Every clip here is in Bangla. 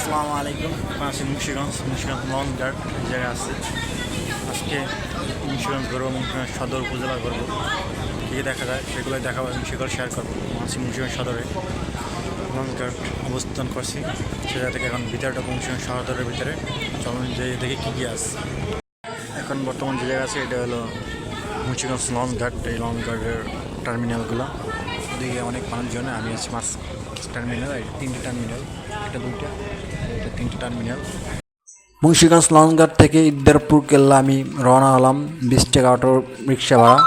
আসসালামু আলাইকুম। আছি মুন্সিগঞ্জ। মুন্সিগঞ্জ লং গার্ড জায়গায় আছে। আজকে মুন্সিগঞ্জ করব মুন্সিগঞ্জ সদর উপজেলা করব কী দেখা যায় সেগুলোই দেখাবো এবং সেগুলো শেয়ার করব। আছি মুন্সিগঞ্জ সদরে। লং গার্ড অবস্থান করছি। সে জায়গা থেকে এখন ভিতরটা মুন্সিগঞ্জ সদরের ভিতরে। চলুন যে দেখে কী কী আছে। এখন বর্তমান যে জায়গা আছে, এটা হলো মুন্সিগঞ্জ লং গার্ড এই লং গার্ডের টার্মিনালগুলো ওদিকে অনেক মানুষজন, আমি আছি মাছ টার্মিনাল তিনটে টার্মিনাল এটা দুইটা এটা তিনটে টার্মিনাল মুন্সিগঞ্জ লঞ্চঘাট থেকে ইদ্দারপুর কেল্লা আমি রওনা হলাম বিশ টাকা অটো রিক্সা ভাড়া।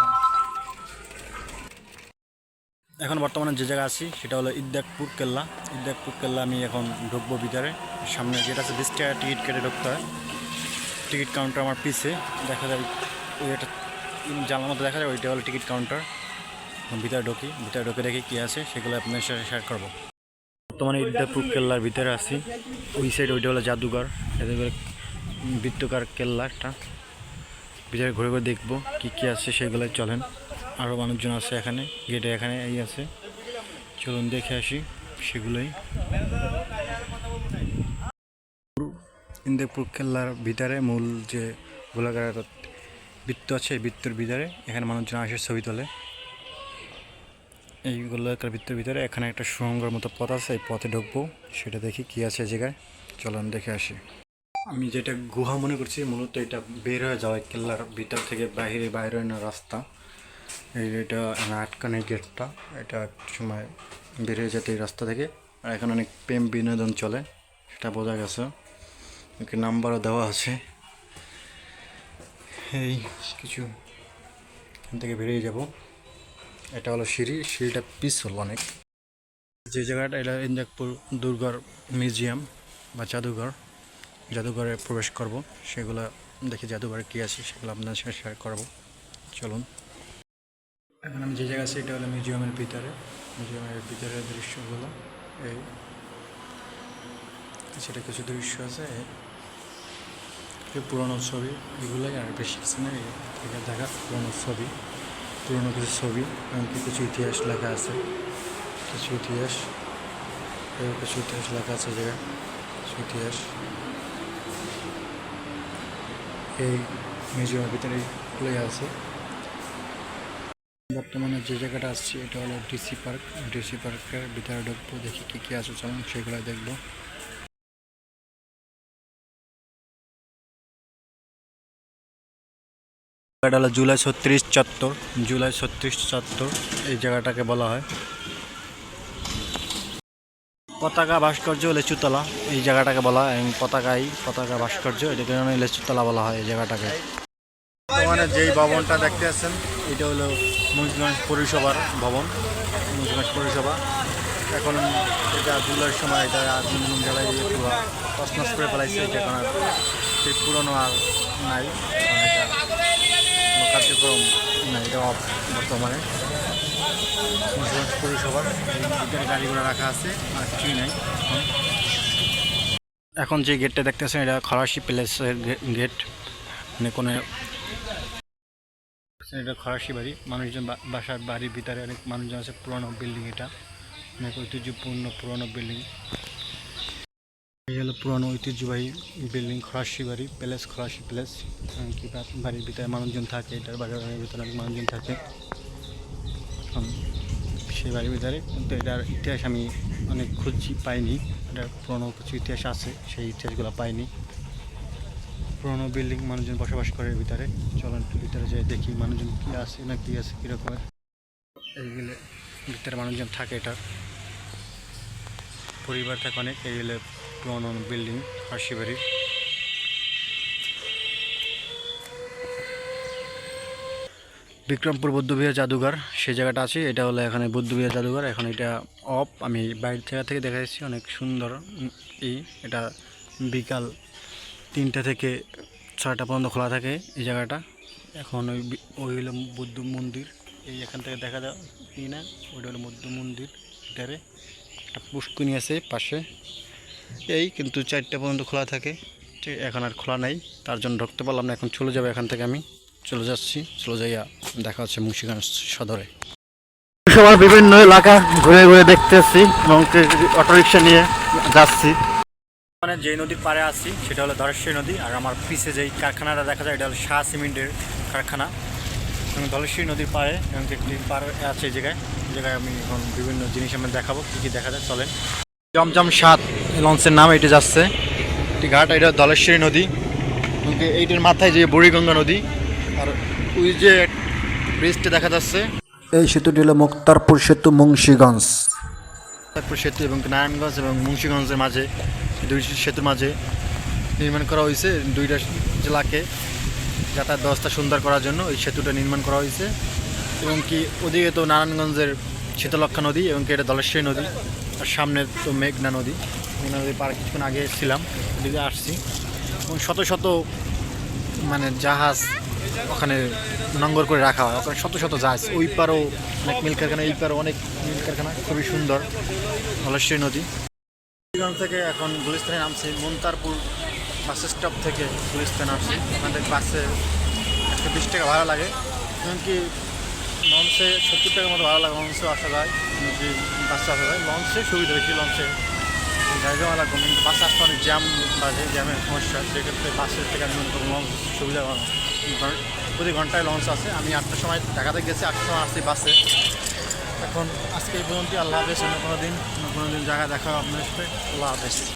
এখন বর্তমানে যে জায়গা আছি সেটা হলো ইদ্দাকপুর কেল্লা। ইদ্দাকপুর কেল্লা আমি এখন ঢুকবো ভিতরে। সামনে যেটা আছে বিশ টাকা টিকিট কেটে ঢুকতে হয়। টিকিট কাউন্টার আমার পিছে দেখা যায় ওই একটা জানলার মধ্যে দেখা যায় ওইটা হলো টিকিট কাউন্টার ভিতরে ঢুকি। ভিতরে ঢুকে দেখি কী আছে সেগুলো আপনার সাথে শেয়ার করব। বর্তমানে ইদ্দাকপুর কেল্লার ভিতরে আছি। ওই সাইড ওইটা হলো জাদুঘর। জাদুঘর বৃত্তকার কেল্লা একটা। ভিতরে ঘুরে ঘুরে দেখব কী কী আছে সেগুলো চলেন। আরও মানুষজন আছে এখানে গেটে এখানে এই আছে। চলুন দেখে আসি সেগুলোই। ইন্দ্রপুর কেল্লার ভিতরে মূল যে গোলাকার বৃত্ত আছে বৃত্তর ভিতরে এখানে মানুষজন আসে ছবি তোলে। এই একটা বৃত্তের ভিতরে, এখানে একটা সুরঙ্গের মতো পথ আছে, এই পথে ঢুকবো, সেটা দেখি কী আছে জায়গায়। চলুন দেখে আসি। আমি যেটা গুহা মনে করছি, মূলত এটা বের হয়ে যাওয়া কেল্লার ভিতর থেকে বাইরে বাইরে না রাস্তা। এটা আটকানে গেটটা, এটা এক সময় বের হয়ে যেতে এই রাস্তা থেকে। আর এখানে অনেক প্রেম বিনোদন চলে, সেটা বোঝা গেছে। ওকে নাম্বারও দেওয়া আছে। এই কিছু এখান থেকে বেরিয়ে যাব। এটা হলো সিঁড়ি, সিঁড়িটা পিস হলো অনেক। যে জায়গাটা, এটা ইন্দাকপুর দুর্গার মিউজিয়াম বা জাদুঘর। জাদুঘরে প্রবেশ করব, সেগুলো দেখি জাদুঘরে কী আছে, সেগুলো আপনাদের সাথে শেয়ার করব। চলুন। এখন আমি যে জায়গা আছি, এটা হলো মিউজিয়ামের ভিতরে। মিউজিয়ামের ভিতরের দৃশ্যগুলো, এই সেটা কিছু দৃশ্য আছে পুরোনো ছবি এগুলোই, আর বেশি কিছু নেই দেখা পুরোনো ছবি। পুরোনো কিছু ছবি এমনকি কিছু ইতিহাস লেখা আছে। কিছু ইতিহাস কিছু ইতিহাস লেখা আছে জায়গায়। ইতিহাস। এই মিউজিয়ামের ভিতরে এগুলোই আছে। বর্তমানে যে জায়গাটা আসছি, এটা হলো ডিসি পার্ক ডিসি পার্কের ভিতরে ঢুকবো, দেখি কী কী আছে। চলুন সেগুলো দেখব। এটা হলো জুলাই ছত্রিশ চত্বর। জুলাই ছত্রিশ চত্বর, এই জায়গাটাকে বলা হয়। পতাকা ভাস্কর্য লেচুতলা, এই জায়গাটাকে বলা হয়। পতাকাই পতাকা ভাস্কর্য, এটাকে জন্য লেচুতলা বলা হয়, এই জায়গাটাকে। বর্তমানে যেই ভবনটা দেখতে আছেন, এটা হলো মুন্সিগঞ্জ পৌরসভার ভবন, মুন্সিগঞ্জ পৌরসভা। এখন এটা জুলাইয়ের সময় এটা আগুন জ্বালাই দিয়ে পুরো করে ফেলাইছে, এটা এখন আর পুরনো আর নাই। কার্যক্রম নাই এটা অফ বর্তমানে। পৌরসভার ভিতরে গাড়ি ঘোড়া রাখা আছে আর কিছুই নাই এখন। এখন যে গেটটা দেখতেছেন এটা খরাসি প্যালেসের গেট। মানে কোনো এটা খরাসি বাড়ি। মানুষজন বাসার বাড়ির ভিতরে অনেক মানুষজন আছে পুরনো বিল্ডিং এটা। অনেক ঐতিহ্যপূর্ণ পুরনো বিল্ডিং। এই হলো পুরনো ঐতিহ্যবাহী বিল্ডিং খরাসি বাড়ি, প্যালেস খরাসি প্যালেস কি বাড়ির ভিতরে মানুষজন থাকে, এটার বাড়ির ভিতরে অনেক মানুষজন থাকে। সেই বাড়ির ভিতরে। কিন্তু এটার ইতিহাস আমি অনেক খুঁজছি, পাইনি। এটার পুরনো কিছু ইতিহাস আছে, সেই ইতিহাসগুলো পাইনি। পুরোনো বিল্ডিং মানুষজন বসবাস করে ভিতরে। চলুন ভিতরে যেয়ে দেখি মানুষজন কী আছে, না কী আছে কীরকমের এইগুলো ভিতরে মানুষজন থাকে এটা পরিবার থাকে অনেক এইগুলো পুরোনো বিল্ডিং হাসি বাড়ির বিক্রমপুর বৌদ্ধবিহার জাদুঘর সেই জায়গাটা আছে, এটা হলো এখানে বৌদ্ধবিহার জাদুঘর, এখন এটা অফ আমি বাইরের জায়গা থেকে দেখা যাচ্ছি, অনেক সুন্দর এই এটা বিকাল তিনটা থেকে ছয়টা পর্যন্ত খোলা থাকে এই জায়গাটা। এখন ওই ওই হলো বুদ্ধ মন্দির, এই এখান থেকে দেখা যায় না, ওইটা হলো বুদ্ধ মন্দির এটারে একটা পুষ্কুনি আছে পাশে। এই কিন্তু চারটা পর্যন্ত খোলা থাকে। ঠিক এখন আর খোলা নাই। তার জন্য ঢুকতে পারলাম না এখন চলে যাব এখান থেকে আমি। চলে যাচ্ছি চলে যাইয়া দেখা হচ্ছে মুন্সিগঞ্জ সদরে। সবার বিভিন্ন এলাকা ঘুরে ঘুরে দেখতেছি এবং অটোরিকশা নিয়ে যাচ্ছি। মানে যে নদীর পাড়ে আছি সেটা হলো ধলেশ্বরী নদী আর আমার পিছে যেই কারখানাটা দেখা যায় এটা হলো শাহ সিমেন্টের কারখানা। এবং ধলেশ্বরী নদীর পাড়ে এবং একটি পাড় আছে এই জায়গায় জায়গায় আমি এখন বিভিন্ন জিনিস আমি দেখাবো কী কী দেখা যায় চলেন। জমজম সাত লঞ্চের নাম এটা যাচ্ছে। একটি ঘাট এটা ধলেশ্বরী নদী। এইটার মাথায় যে বুড়িগঙ্গা নদী আর ওই যে ব্রিজটা দেখা যাচ্ছে। এই সেতুটি হলো মুক্তারপুর সেতু মুন্সীগঞ্জ। তারপর সেতু এবং নারায়ণগঞ্জ এবং মুন্সিগঞ্জের মাঝে দুই সেতুর মাঝে নির্মাণ করা হয়েছে। দুইটা জেলাকে যাতায়াত ব্যবস্থা সুন্দর করার জন্য এই সেতুটা নির্মাণ করা হয়েছে। এবং কি ওদিকে তো নারায়ণগঞ্জের শীতলক্ষা নদী এবং এটা দলেশ্বরী নদী, আর সামনে তো মেঘনা নদী। মেঘনা নদী পার কিছুক্ষণ আগে এসেছিলাম, ওদিকে আসছি। এবং শত শত মানে জাহাজ ওখানে নঙ্গর করে রাখা হয়, ওখানে শত শত জাহাজ। ওই পারও অনেক মিল কারখানা, এই পারও অনেক মিল কারখানা, খুবই সুন্দর ধলেশ্বরী নদী। থেকে এখন গুলিস্তানে নামছি, মন্তারপুর বাস স্টপ থেকে গুলিস্তান আসছি থেকে বাসে একশো বিশ টাকা ভাড়া লাগে। এমনকি লঞ্চে সত্তর টাকার মতো ভাড়া লাগে লঞ্চেও আসা যায় বাসে আসা যায় লঞ্চে সুবিধা বেশি, লঞ্চে। গাড়ি জমা লাগবে কিন্তু বাসে আসতে অনেক জ্যাম বাজে, জ্যামের সমস্যা। সেক্ষেত্রে বাসের থেকে আমি মনে করি লঞ্চ সুবিধা প্রতি ঘন্টায় লঞ্চ আছে। আমি আটটার সময় ঢাকাতে গেছি, আটটার সময় আসছি বাসে। এখন আজকে এই পর্যন্ত আল্লাহ হাফেজ, অন্য কোনো দিন, অন্য কোনো দিন জায়গা দেখা আপনার সাথে। আল্লাহ হাফেজ।